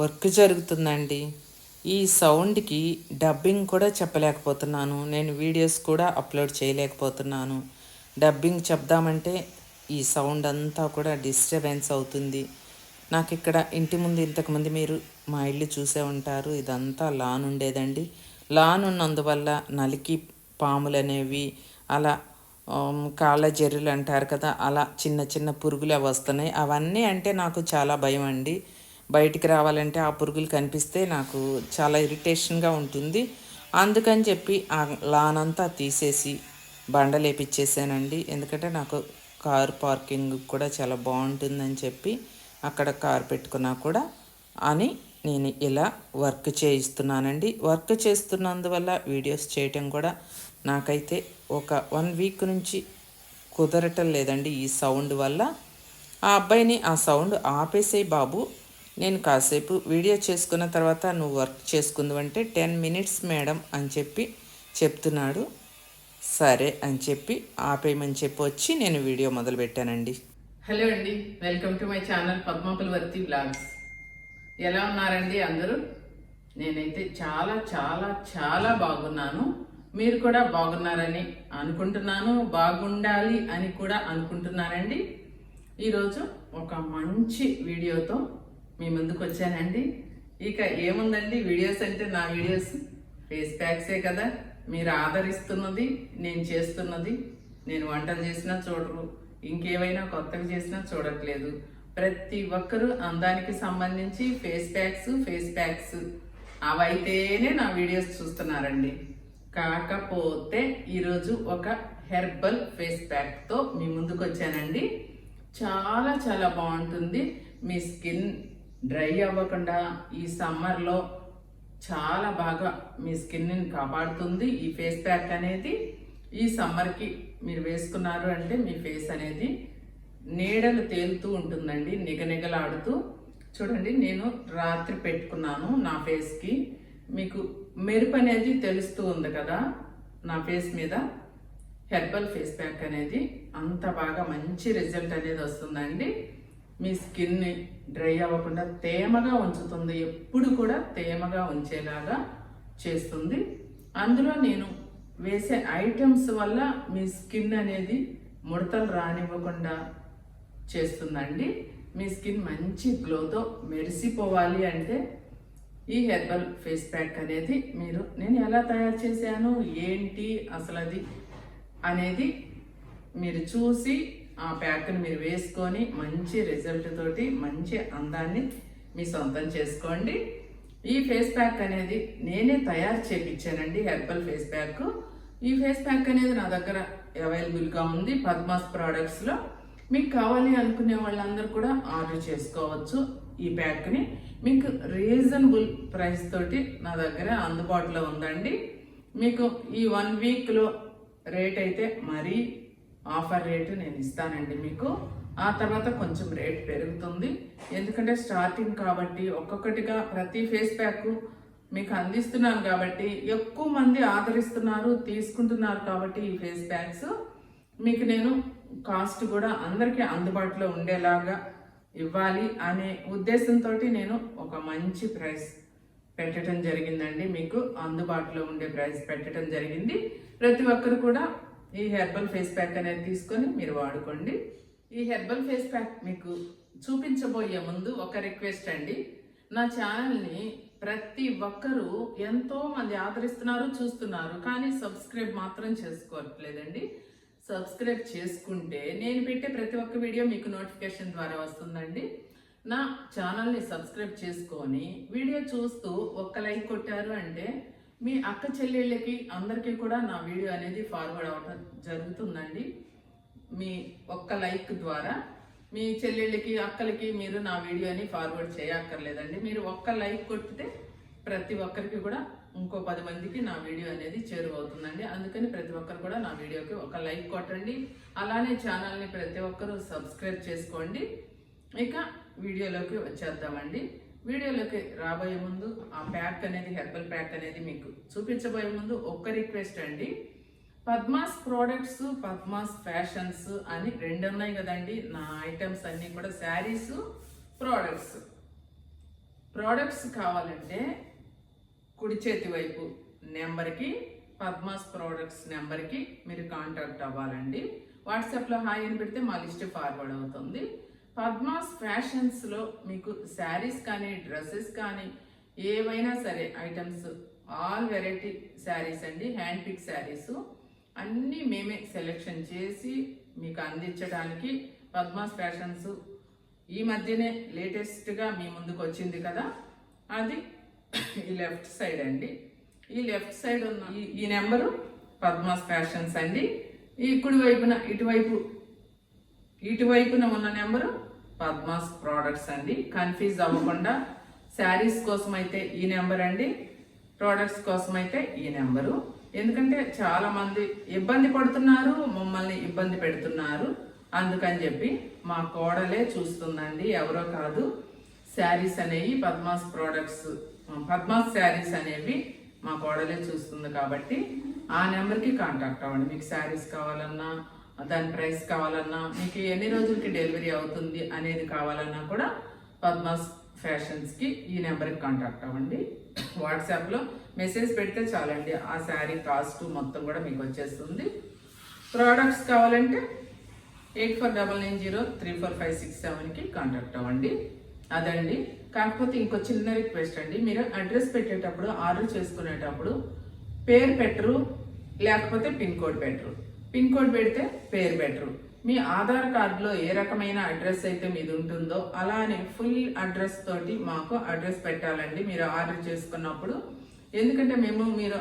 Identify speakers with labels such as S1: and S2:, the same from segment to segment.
S1: Work జరుగుతుందండి. ఈ సౌండ్కి డబ్బింగ్ కూడా చెప్పలేకపోతున్నాను. నేను వీడియోస్ కూడా అప్లోడ్ చేయలేకపోతున్నాను. డబ్బింగ్ చెప్దామంటే ఈ సౌండ్ అంతా కూడా డిస్టర్బెన్స్ అవుతుంది. నాకు ఇక్కడ ఇంటి ముందు ఇంతకుముందు మీరు మా ఇల్లు చూసే ఉంటారు. ఇదంతా లాన్ ఉండేదండి. లాన్ ఉన్నందువల్ల నలికి పాములు అనేవి అలా కాళ్ళ జర్రులు అంటారు కదా అలా చిన్న చిన్న పురుగులు అవి వస్తున్నాయి. అవన్నీ అంటే నాకు చాలా భయం అండి బయటికి రావాలంటే ఆ పురుగులు కనిపిస్తే నాకు చాలా ఇరిటేషన్గా ఉంటుంది. అందుకని చెప్పి ఆ లాన్ అంతా తీసేసి బండలేపిచ్చేసానండి ఎందుకంటే నాకు కార్ పార్కింగ్ కూడా చాలా బాగుంటుందని చెప్పి అక్కడ కార్ పెట్టుకున్నా కూడా అని నేను ఇలా వర్క్ చేయిస్తున్నానండి. వర్క్ చేస్తున్నందువల్ల వీడియోస్ చేయటం కూడా నాకైతే ఒక వన్ వీక్ నుంచి కుదరటం లేదండి ఈ సౌండ్ వల్ల. ఆ అబ్బాయిని ఆ సౌండ్ ఆపేసే బాబు. నేను కాసేపు వీడియో చేసుకున్న తర్వాత నువ్వు వర్క్ చేసుకుందామంటే టెన్ మినిట్స్ మేడం అని చెప్పి చెప్తున్నాడు. సరే అని చెప్పి ఆపేయమని చెప్పి వచ్చి నేను వీడియో మొదలు పెట్టానండి.
S2: హలో అండి welcome to my channel Padma Pulavarthi blogs ఎలా ఉన్నారండి అందరూ? నేనైతే చాలా చాలా చాలా బాగున్నాను. మీరు కూడా బాగున్నారని అనుకుంటున్నాను బాగుండాలి అని కూడా అనుకుంటున్నానండి. ఈరోజు ఒక మంచి వీడియోతో మీ ముందుకు వచ్చానండి. ఇక ఏముందండి? వీడియోస్ అంటే నా వీడియోస్. ఫేస్ ప్యాక్సే కదా. మీరు ఆదరిస్తున్నది నేను చేస్తున్నది. నేను వంటలు చేసినా చూడరు. ఇంకేమైనా కొత్తవి చేసినా చూడట్లేదు. ప్రతి ఒక్కరూ అందానికి సంబంధించి ఫేస్ ప్యాక్స్ ఫేస్ ప్యాక్స్. అవైతేనే నా వీడియోస్ చూస్తున్నారండి. కాకపోతే ఈరోజు ఒక హెర్బల్ ఫేస్ ప్యాక్తో మీ ముందుకు వచ్చానండి. చాలా చాలా బాగుంటుంది. మీ స్కిన్ డ్రై అవ్వకుండా ఈ సమ్మర్లో చాలా బాగా మీ స్కిన్ని కాపాడుతుంది. ఈ ఫేస్ ప్యాక్ అనేది ఈ సమ్మర్కి మీరు వేసుకున్నారు అంటే మీ ఫేస్ అనేది నీడలు తేలుతూ ఉంటుందండి. నిగనిగలాడుతూ. చూడండి నేను రాత్రి పెట్టుకున్నాను నా ఫేస్కి. మీకు మెరుపు అనేది తెలుస్తూ ఉంది కదా నా ఫేస్ మీద. హెర్బల్ ఫేస్ ప్యాక్ అనేది అంత బాగా మంచి రిజల్ట్ అనేది వస్తుందండి. మీ స్కిన్ని డ్రై అవ్వకుండా తేమగా ఉంచుతుంది. ఎప్పుడు కూడా తేమగా ఉంచేలాగా చేస్తుంది. అందులో నేను వేసే ఐటమ్స్ వల్ల మీ స్కిన్ అనేది ముడతలు రానివ్వకుండా చేస్తుందండి. మీ స్కిన్ మంచి గ్లోతో మెరిసిపోవాలి అంటే ఈ హెర్బల్ ఫేస్ ప్యాక్ అనేది మీరు నేను ఎలా తయారు చేశాను ఏంటి అసలు అది అనేది మీరు చూసి ఆ ప్యాక్ని మీరు వేసుకొని మంచి రిజల్ట్ తోటి మంచి అందాన్ని మీ సొంతం చేసుకోండి. ఈ ఫేస్ ప్యాక్ అనేది నేనే తయారు చేపించానండి హెర్బల్ ఫేస్ ప్యాక్ ఈ ఫేస్ ప్యాక్ అనేది నా దగ్గర అవైలబుల్గా ఉంది పద్మాస్ ప్రోడక్ట్స్లో మీకు కావాలి అనుకునే వాళ్ళందరూ కూడా ఆర్డర్ చేసుకోవచ్చు ఈ ప్యాక్ని. మీకు రీజనబుల్ ప్రైస్ తోటి నా దగ్గర అందుబాటులో ఉందండి. మీకు ఈ వన్ వీక్లో రేట్ అయితే మరీ ఆఫర్ రేటు నేను ఇస్తానండి మీకు. ఆ తర్వాత కొంచెం రేట్ పెరుగుతుంది. ఎందుకంటే స్టార్టింగ్ కాబట్టి ఒక్కొక్కటిగా ప్రతి ఫేస్ ప్యాక్ మీకు అందిస్తున్నాను కాబట్టి ఎక్కువ మంది ఆదరిస్తున్నారు తీసుకుంటున్నారు కాబట్టి ఈ ఫేస్ ప్యాక్స్. మీకు నేను కాస్ట్ కూడా అందరికీ అందుబాటులో ఉండేలాగా ఇవ్వాలి అనే ఉద్దేశంతో నేను ఒక మంచి ప్రైస్ పెట్టడం జరిగిందండి. మీకు అందుబాటులో ఉండే ప్రైస్ పెట్టడం జరిగింది. ప్రతి ఒక్కరు కూడా ఈ హెర్బల్ ఫేస్ ప్యాక్ అనేది తీసుకొని మీరు వాడుకోండి. ఈ హెర్బల్ ఫేస్ ప్యాక్ మీకు చూపించబోయే ముందు ఒక రిక్వెస్ట్ అండి. నా ఛానల్ని ప్రతి ఒక్కరూ ఎంతో మంది ఆదరిస్తున్నారు చూస్తున్నారు కానీ సబ్స్క్రైబ్ మాత్రం చేసుకోవట్లేదండి. సబ్స్క్రైబ్ చేసుకుంటే నేను పెట్టే ప్రతి ఒక్క వీడియో మీకు నోటిఫికేషన్ ద్వారా వస్తుందండి. నా ఛానల్ని సబ్స్క్రైబ్ చేసుకొని వీడియో చూస్తూ ఒక్క లైక్ కొట్టారు అంటే మీ అక్క చెల్లెళ్ళకి అందరికీ కూడా నా వీడియో అనేది ఫార్వర్డ్ అవటం జరుగుతుందండి. మీ ఒక్క లైక్ ద్వారా మీ చెల్లెళ్ళకి అక్కలకి మీరు నా వీడియోని ఫార్వర్డ్ చేయక్కర్లేదండి. మీరు ఒక్క లైక్ కొట్టితే ప్రతి ఒక్కరికి కూడా ఇంకో పది మందికి నా వీడియో అనేది చేరువవుతుందండి. అందుకని ప్రతి ఒక్కరు కూడా నా వీడియోకి ఒక లైక్ కొట్టండి. అలానే ఛానల్ని ప్రతి ఒక్కరూ సబ్స్క్రైబ్ చేసుకోండి. ఇక వీడియోలోకి వచ్చేద్దామండి. వీడియోలోకి రాబోయే ముందు ఆ ప్యాక్ అనేది హెర్బల్ ప్యాక్ అనేది మీకు చూపించబోయే ముందు ఒక్క రిక్వెస్ట్ అండి. పద్మాస్ ప్రోడక్ట్స్ పద్మాస్ ఫ్యాషన్స్ అని రెండు ఉన్నాయి కదండి. నా ఐటమ్స్ అన్నీ కూడా శారీస్ ప్రోడక్ట్స్ ప్రోడక్ట్స్ కావాలంటే కుడి చేతి వైపు నెంబర్కి పద్మాస్ ప్రోడక్ట్స్ నెంబర్కి మీరు కాంటాక్ట్ అవ్వాలండి. వాట్సాప్లో హాయ్ అని పెడితే మా లిస్ట్ ఫార్వర్డ్ అవుతుంది. పద్మాస్ ఫ్యాషన్స్లో మీకు శారీస్ కానీ డ్రెస్సెస్ కానీ ఏవైనా సరే ఐటమ్స్ ఆల్ వెరైటీ శారీస్ అండి హ్యాండ్ పిక్ శారీస్ అన్నీ మేమే సెలెక్షన్ చేసి మీకు అందించడానికి పద్మాస్ ఫ్యాషన్స్ ఈ మధ్యనే లేటెస్ట్గా మీ ముందుకు వచ్చింది కదా? అది ఈ లెఫ్ట్ సైడ్ అండి. ఈ లెఫ్ట్ సైడ్ ఉన్న ఈ- నెంబరు పద్మాస్ ఫ్యాషన్స్ అండి. ఈ కుడి వైపున ఇటువైపు ఇటువైపున ఉన్న నెంబరు పద్మాస్ ప్రోడక్ట్స్ అండి. కన్ఫ్యూజ్ అవ్వకుండా శారీస్ కోసం అయితే ఈ నెంబర్ అండి. ప్రోడక్ట్స్ కోసం అయితే ఈ నెంబరు ఎందుకంటే చాలామంది ఇబ్బంది పడుతున్నారు మమ్మల్ని ఇబ్బంది పెడుతున్నారు. అందుకని చెప్పి మా కోడలే చూస్తుందండి. ఎవరో కాదు శారీస్ అనేవి పద్మాస్ ప్రోడక్ట్స్ పద్మాస్ శారీస్ అనేవి మా కోడలే చూస్తుంది కాబట్టి ఆ నెంబర్కి కాంటాక్ట్ అవ్వండి. మీకు శారీస్ కావాలన్నా దాని ప్రైస్ కావాలన్నా మీకు ఎన్ని రోజులకి డెలివరీ అవుతుంది అనేది కావాలన్నా కూడా పద్మాస్ ఫ్యాషన్స్కి ఈ నెంబర్కి కాంటాక్ట్ అవ్వండి. వాట్సాప్లో మెసేజ్ పెడితే చాలండి ఆ శారీ కాస్ట్ మొత్తం కూడా మీకు వచ్చేస్తుంది. ప్రోడక్ట్స్ కావాలంటే eight four double nine zero three four five six సెవెన్కి కాంటాక్ట్ అవ్వండి. అదండి. కాకపోతే ఇంకో చిన్న రిక్వెస్ట్ అండి మీరు అడ్రస్ పెట్టేటప్పుడు ఆర్డర్ చేసుకునేటప్పుడు పేరు పెట్టరు లేకపోతే పిన్ కోడ్ పెట్టరు. పిన్ కోడ్ పెడితే పేరు బెటరు. మీ ఆధార్ కార్డులో ఏ రకమైన అడ్రస్ అయితే మీది ఉంటుందో అలానే ఫుల్ అడ్రస్ తోటి మాకు అడ్రస్ పెట్టాలండి. మీరు ఆర్డర్ చేసుకున్నప్పుడు. ఎందుకంటే మేము మీరు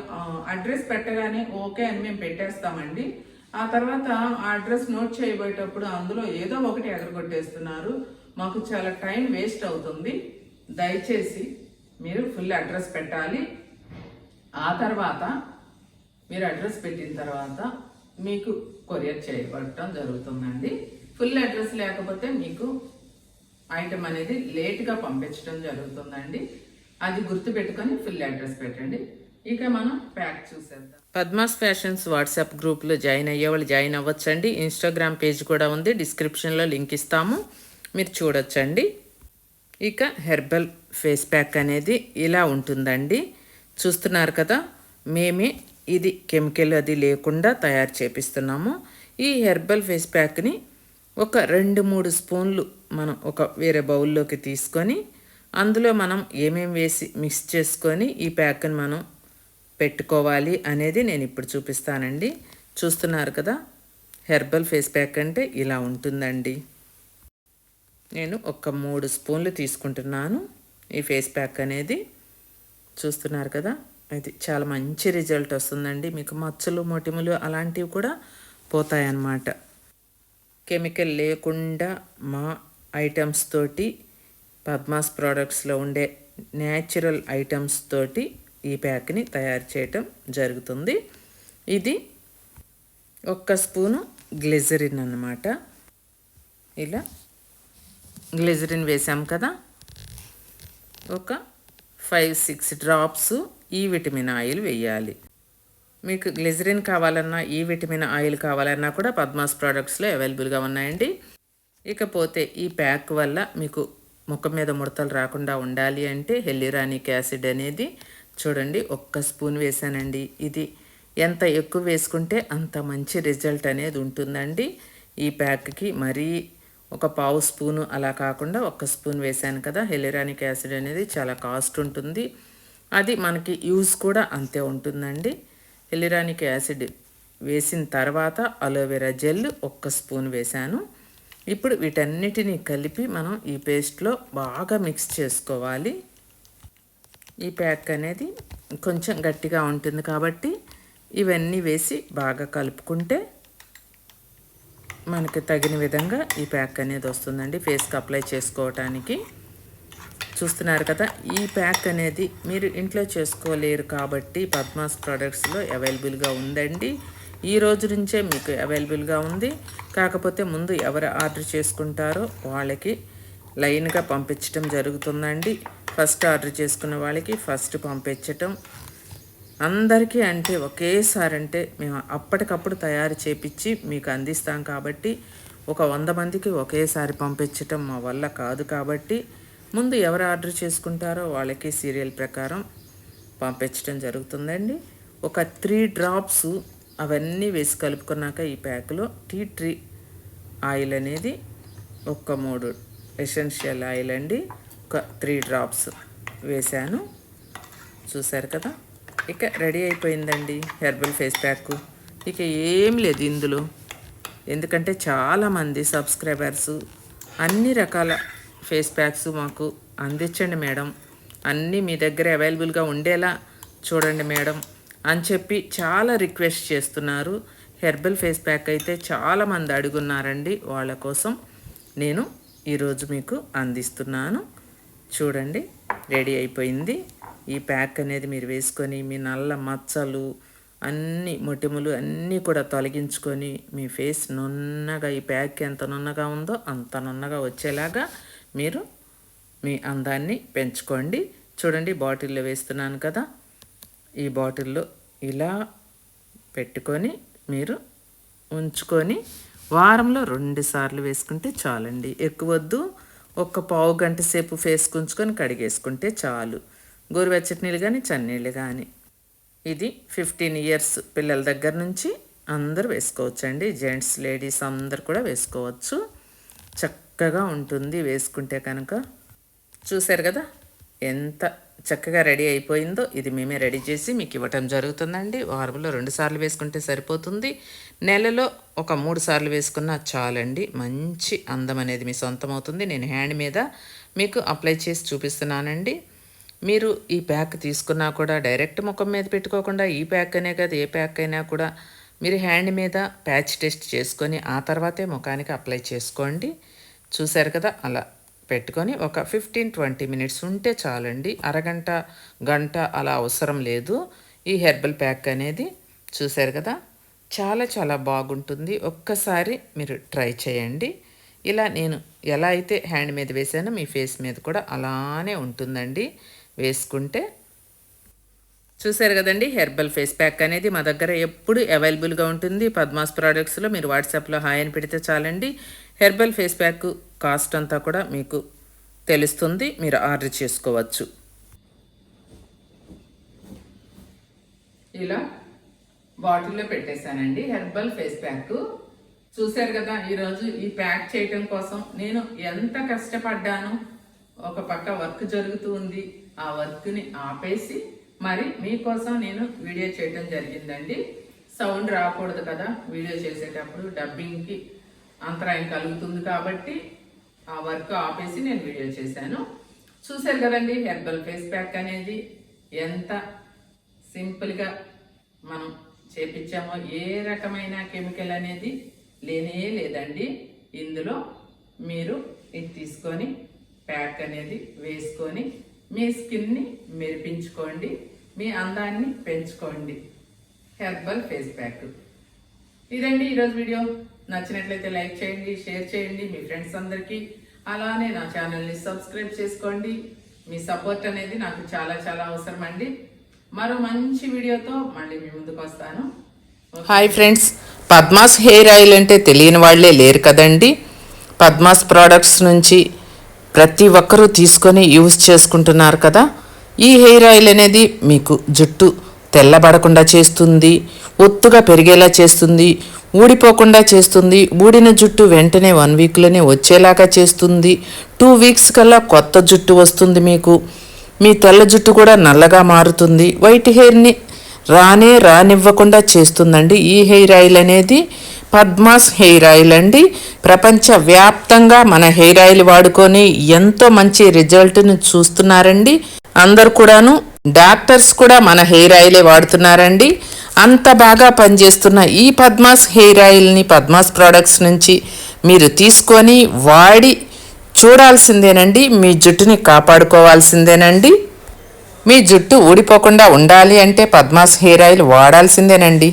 S2: అడ్రస్ పెట్టగానే ఓకే అని మేము పెట్టేస్తామండి. ఆ తర్వాత ఆ అడ్రస్ నోట్ చేయబోయేటప్పుడు అందులో ఏదో ఒకటి ఎగరగొట్టేస్తున్నారు. మాకు చాలా టైం వేస్ట్ అవుతుంది. దయచేసి మీరు ఫుల్ అడ్రస్ పెట్టాలి. ఆ తర్వాత మీరు అడ్రస్ పెట్టిన తర్వాత మీకు కొరియర్ చేయబడటం జరుగుతుందండి. ఫుల్ అడ్రస్ లేకపోతే మీకు ఐటమ్ అనేది లేట్గా పంపించడం జరుగుతుందండి. అది గుర్తుపెట్టుకొని ఫుల్ అడ్రస్ పెట్టండి. ఇక మనం ప్యాక్ చూసేద్దాం.
S1: పద్మాస్ ఫ్యాషన్స్ వాట్సాప్ గ్రూప్లో జాయిన్ అయ్యే వాళ్ళు జాయిన్ అవ్వచ్చండి. ఇన్స్టాగ్రామ్ పేజ్ కూడా ఉంది. డిస్క్రిప్షన్లో లింక్ ఇస్తాము. మీరు చూడొచ్చండి. ఇక హెర్బల్ ఫేస్ ప్యాక్ అనేది ఇలా ఉంటుందండి. చూస్తున్నారు కదా మేమే ఇది కెమికల్ అది లేకుండా తయారు చేపిస్తున్నాము. ఈ హెర్బల్ ఫేస్ ప్యాక్ని ఒక రెండు మూడు స్పూన్లు మనం ఒక వేరే బౌల్లోకి తీసుకొని అందులో మనం ఏమేం వేసి మిక్స్ చేసుకొని ఈ ప్యాక్ని మనం పెట్టుకోవాలి అనేది నేను ఇప్పుడు చూపిస్తానండి. చూస్తున్నారు కదా? హెర్బల్ ఫేస్ ప్యాక్ అంటే ఇలా ఉంటుందండి. నేను ఒక మూడు స్పూన్లు తీసుకుంటున్నాను ఈ ఫేస్ ప్యాక్ అనేది. చూస్తున్నారు కదా? అది చాలా మంచి రిజల్ట్ వస్తుందండి. మీకు మచ్చలు మొటిములు అలాంటివి కూడా పోతాయన్నమాట. కెమికల్ లేకుండా మా ఐటమ్స్ తోటి పద్మాస్ ప్రోడక్ట్స్లో ఉండే న్యాచురల్ ఐటమ్స్ తోటి ఈ ప్యాక్ని తయారు చేయటం జరుగుతుంది. ఇది ఒక్క స్పూను గ్లిజరిన్ అన్నమాట. ఇలా గ్లిజరిన్ వేసాం కదా. ఒక ఫైవ్ సిక్స్ డ్రాప్స్ ఈ విటమిన్ ఆయిల్ వేయాలి. మీకు గ్లిజరిన్ కావాలన్నా ఈ విటమిన్ ఆయిల్ కావాలన్నా కూడా పద్మాస్ ప్రోడక్ట్స్లో అవైలబుల్గా ఉన్నాయండి. ఇకపోతే ఈ ప్యాక్ వల్ల మీకు ముఖం మీద ముడతలు రాకుండా ఉండాలి అంటే హెల్లిరానిక్ యాసిడ్ అనేది చూడండి ఒక్క స్పూన్ వేసానండి ఇది ఎంత ఎక్కువ వేసుకుంటే అంత మంచి రిజల్ట్ అనేది ఉంటుందండి. ఈ ప్యాక్కి మరీ ఒక పావు స్పూను అలా కాకుండా ఒక్క స్పూన్ వేసాను కదా హెలిరానిక్ యాసిడ్ అనేది చాలా కాస్ట్ ఉంటుంది. అది మనకి యూస్ కూడా అంతే ఉంటుందండి. ఎలిరానిక్ యాసిడ్ వేసిన తర్వాత అలోవెరా జెల్ ఒక్క స్పూన్ వేశాను. ఇప్పుడు వీటన్నిటిని కలిపి మనం ఈ పేస్ట్లో బాగా మిక్స్ చేసుకోవాలి. ఈ ప్యాక్ అనేది కొంచెం గట్టిగా ఉంటుంది కాబట్టి ఇవన్నీ వేసి బాగా కలుపుకుంటే మనకి తగిన విధంగా ఈ ప్యాక్ అనేది వస్తుందండి. ఫేస్కి అప్లై చేసుకోవటానికి. చూస్తున్నారు కదా ఈ ప్యాక్ అనేది మీరు ఇంట్లో చేసుకోలేరు కాబట్టి పద్మాస్ ప్రొడక్ట్స్లో అవైలబుల్గా ఉందండి. ఈ రోజు నుంచే మీకు అవైలబుల్గా ఉంది. కాకపోతే ముందు ఎవరు ఆర్డర్ చేసుకుంటారో వాళ్ళకి లైన్గా పంపించడం జరుగుతుందండి. ఫస్ట్ ఆర్డర్ చేసుకున్న వాళ్ళకి ఫస్ట్ పంపించటం. అందరికీ అంటే ఒకేసారి అంటే మేము అప్పటికప్పుడు తయారు చేపించి మీకు అందిస్తాం కాబట్టి ఒక వంద మందికి ఒకేసారి పంపించటం మా వల్ల కాదు కాబట్టి ముందు ఎవరు ఆర్డర్ చేసుకుంటారో వాళ్ళకి సీరియల్ ప్రకారం పంపించడం జరుగుతుందండి. ఒక త్రీ డ్రాప్స్ అవన్నీ వేసి కలుపుకున్నాక ఈ ప్యాక్లో టీ ట్రీ ఆయిల్ అనేది ఒక మూడు ఎసెన్షియల్ ఆయిల్ అండి. ఒక త్రీ డ్రాప్స్ వేశాను. చూసారు కదా? ఇక రెడీ అయిపోయిందండి హెర్బల్ ఫేస్ ప్యాక్. ఇక ఏం లేదు ఇందులో. ఎందుకంటే చాలామంది సబ్స్క్రైబర్స్ అన్ని రకాల ఫేస్ ప్యాక్స్ మాకు అందించండి మేడం. అన్నీ మీ దగ్గర అవైలబుల్గా ఉండేలా చూడండి మేడం అని చెప్పి చాలా రిక్వెస్ట్ చేస్తున్నారు. హెర్బల్ ఫేస్ ప్యాక్ అయితే చాలామంది అడుగున్నారండి. వాళ్ళ కోసం నేను ఈరోజు మీకు అందిస్తున్నాను. చూడండి రెడీ అయిపోయింది. ఈ ప్యాక్ అనేది మీరు వేసుకొని మీ నల్ల మచ్చలు అన్ని మొటిములు అన్నీ కూడా తొలగించుకొని మీ ఫేస్ నున్నగా ఈ ప్యాక్ ఎంత నున్నగా ఉందో అంత నున్నగా వచ్చేలాగా మీరు మీ అందాన్ని పెంచుకోండి. చూడండి బాటిల్లో వేస్తున్నాను కదా. ఈ బాటిల్లో ఇలా పెట్టుకొని మీరు ఉంచుకొని వారంలో రెండు సార్లు వేసుకుంటే చాలండి. ఎక్కువ వద్దు. ఒక పావు గంట సేపు ఫేస్ కుంచుకొని కడిగేసుకుంటే చాలు. గోరువెచ్చటి నీళ్ళు కానీ చన్నీళ్ళు కానీ ఇది ఫిఫ్టీన్ ఇయర్స్ పిల్లల దగ్గర నుంచి అందరూ వేసుకోవచ్చండి. జెంట్స్ లేడీస్ అందరు కూడా వేసుకోవచ్చు. చక్క చక్కగా ఉంటుంది వేసుకుంటే కనుక. చూశారు కదా? ఎంత చక్కగా రెడీ అయిపోయిందో ఇది మేమే రెడీ చేసి మీకు ఇవ్వటం జరుగుతుందండి. వారంలో రెండు సార్లు వేసుకుంటే సరిపోతుంది. నెలలో ఒక మూడు సార్లు వేసుకున్నా చాలండి. మంచి అందం అనేది మీ సొంతం అవుతుంది నేను హ్యాండ్ మీద మీకు అప్లై చేసి చూపిస్తున్నానండి. మీరు ఈ ప్యాక్ తీసుకున్నా కూడా డైరెక్ట్ ముఖం మీద పెట్టుకోకుండా ఈ ప్యాక్ అనే కాదు ఏ ప్యాక్ అయినా కూడా మీరు హ్యాండ్ మీద ప్యాచ్ టెస్ట్ చేసుకొని ఆ తర్వాతే ముఖానికి అప్లై చేసుకోండి. చూశారు కదా? అలా పెట్టుకొని ఒక ఫిఫ్టీన్ ట్వంటీ మినిట్స్ ఉంటే చాలండి. అరగంట గంట అలా అవసరం లేదు. ఈ హెర్బల్ ప్యాక్ అనేది చూశారు కదా? చాలా చాలా బాగుంటుంది. ఒక్కసారి మీరు ట్రై చేయండి. ఇలా నేను ఎలా అయితే హ్యాండ్ మీద వేసానో మీ ఫేస్ మీద కూడా అలానే ఉంటుందండి. వేసుకుంటే చూశారు కదండి హెర్బల్ ఫేస్ ప్యాక్ అనేది మా దగ్గర ఎప్పుడు అవైలబుల్గా ఉంటుంది. పద్మాస్ ప్రోడక్ట్స్లో మీరు వాట్సాప్లో హాయ్ అని పెడితే చాలండి. హెర్బల్ ఫేస్ ప్యాక్ కాస్ట్ అంతా కూడా మీకు తెలుస్తుంది. మీరు ఆర్డర్ చేసుకోవచ్చు.
S2: ఇలా బాటిల్లో పెట్టేశానండి. Herbal face pack. చూశారు కదా ఈరోజు ఈ ప్యాక్ చేయటం కోసం నేను ఎంత కష్టపడ్డాను. ఒక పక్క వర్క్ జరుగుతూ ఉంది. ఆ వర్క్ని ఆపేసి మరి మీకోసం నేను వీడియో చేయడం జరిగిందండి. సౌండ్ రాకూడదు కదా వీడియో చేసేటప్పుడు డబ్బింగ్కి అంతరాయం కలుగుతుంది కాబట్టి ఆ వర్క్ ఆపేసి నేను వీడియో చేశాను. చూశారు కదండి హెర్బల్ ఫేస్ ప్యాక్ అనేది ఎంత సింపుల్గా మనం చేపించామో ఏ రకమైన కెమికల్ అనేది లేనే లేదండి. ఇందులో మీరు ఇది తీసుకొని ప్యాక్ అనేది వేసుకొని మీ స్కిన్ని మెరిపించుకోండి. మీ అందాన్ని పెంచుకోండి. Herbal face pack. ఇదండి ఈరోజు వీడియో. నచ్చినట్లయితే లైక్ చేయండి షేర్ చేయండి మీ ఫ్రెండ్స్ అందరికీ. అలానే నా ఛానల్ని సబ్స్క్రైబ్ చేసుకోండి. మీ సపోర్ట్ అనేది నాకు చాలా చాలా అవసరం అండి మరో మంచి వీడియోతో మళ్ళీ మీ ముందుకు వస్తాను.
S1: Hi friends Padma's hair oil అంటే తెలియని వాళ్ళే లేరు కదండి. పద్మాస్ ప్రోడక్ట్స్ నుంచి ప్రతి ఒక్కరూ తీసుకొని యూజ్ చేసుకుంటున్నారు కదా. ఈ హెయిర్ ఆయిల్ అనేది మీకు జుట్టు తెల్లబడకుండా చేస్తుంది ఒత్తుగా పెరిగేలా చేస్తుంది ఊడిపోకుండా చేస్తుంది. ఊడిన జుట్టు వెంటనే వన్ వీక్లోనే వచ్చేలాగా చేస్తుంది. టూ వీక్స్ కల్లా కొత్త జుట్టు వస్తుంది మీకు. మీ తెల్ల జుట్టు కూడా నల్లగా మారుతుంది. వైట్ హెయిర్ని రానే రానివ్వకుండా చేస్తుందండి ఈ హెయిర్ ఆయిల్ అనేది. పద్మాస్ హెయిర్ ఆయిల్ అండి. ప్రపంచ వ్యాప్తంగా మన హెయిర్ ఆయిల్ వాడుకొని ఎంతో మంచి రిజల్ట్ను చూస్తున్నారండి. అందరు కూడాను డాక్టర్స్ కూడా మన హెయిర్ ఆయిలే వాడుతున్నారండి. అంత బాగా పనిచేస్తున్న ఈ పద్మాస్ హెయిర్ ఆయిల్ని పద్మాస్ ప్రోడక్ట్స్ నుంచి మీరు తీసుకొని వాడి చూడాల్సిందేనండి. మీ జుట్టుని కాపాడుకోవాల్సిందేనండి. మీ జుట్టు ఊడిపోకుండా ఉండాలి అంటే పద్మాస్ హెయిర్ ఆయిల్ వాడాల్సిందేనండి.